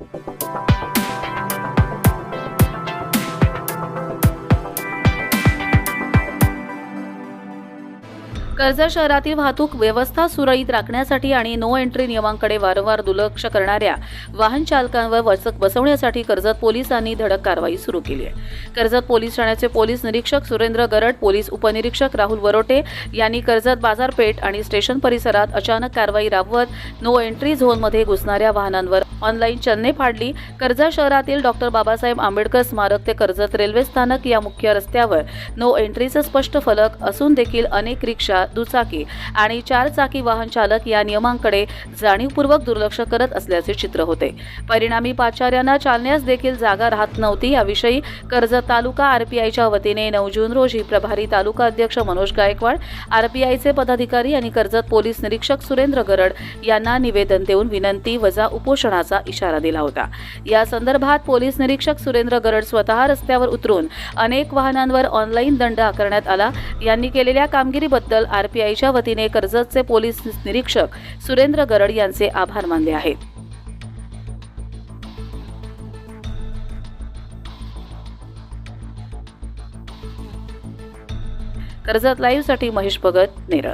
Thank you. Karjat शहरातील वाहतूक व्यवस्था सुरळीत राखण्यासाठी आणि नो एंट्री नियमांकडे वारंवार दुर्लक्ष करणाऱ्या वाहन चालकांवर वचक बसवण्यासाठी कर्जत पोलिसांनी धडक कारवाई सुरू केली आहे. कर्जत पोलीस ठाण्याचे पोलीस निरीक्षक सुरेंद्र गरड पोलीस उपनिरीक्षक राहुल वरोटे यांनी कर्जत बाजारपेठ आणि स्टेशन परिसरात अचानक कारवाई राबवत नो एंट्री झोनमध्ये घुसणाऱ्या वाहनांवर ऑनलाईन चन्ने फाडली. कर्जत शहरातील डॉक्टर बाबासाहेब आंबेडकर स्मारक ते कर्जत रेल्वे स्थानक या मुख्य रस्त्यावर नो एंट्रीचे स्पष्ट फलक असून देखील अनेक रिक्षा दुचाकी आणि चारचाकी वाहन चालक या नियमांकडे जाणीवपूर्वक दुर्लक्ष करत असल्याचे चित्र होते. परिणामी पाचार्यांना चालण्यास देखील जागा राहत नव्हती. याविषयी कर्जत तालुका आरपीआयच्या वतीने नऊ जून रोजी प्रभारी तालुका अध्यक्ष मनोज गायकवाड आरपीआयचे पदाधिकारी आणि कर्जत पोलीस निरीक्षक सुरेंद्र गरड यांना निवेदन देऊन विनंती वजा उपोषणाचा इशारा दिला होता. या संदर्भात पोलीस निरीक्षक सुरेंद्र गरड स्वतः रस्त्यावर उतरून अनेक वाहनांवर ऑनलाईन दंड आकारण्यात आला. यांनी केलेल्या कामगिरीबद्दल आरपीआयच्या वतीने कर्जतचे पोलीस निरीक्षक सुरेंद्र गरड यांचे आभार मानले आहेत. कर्जत लाईव्हसाठी महेश भगत नेरळ.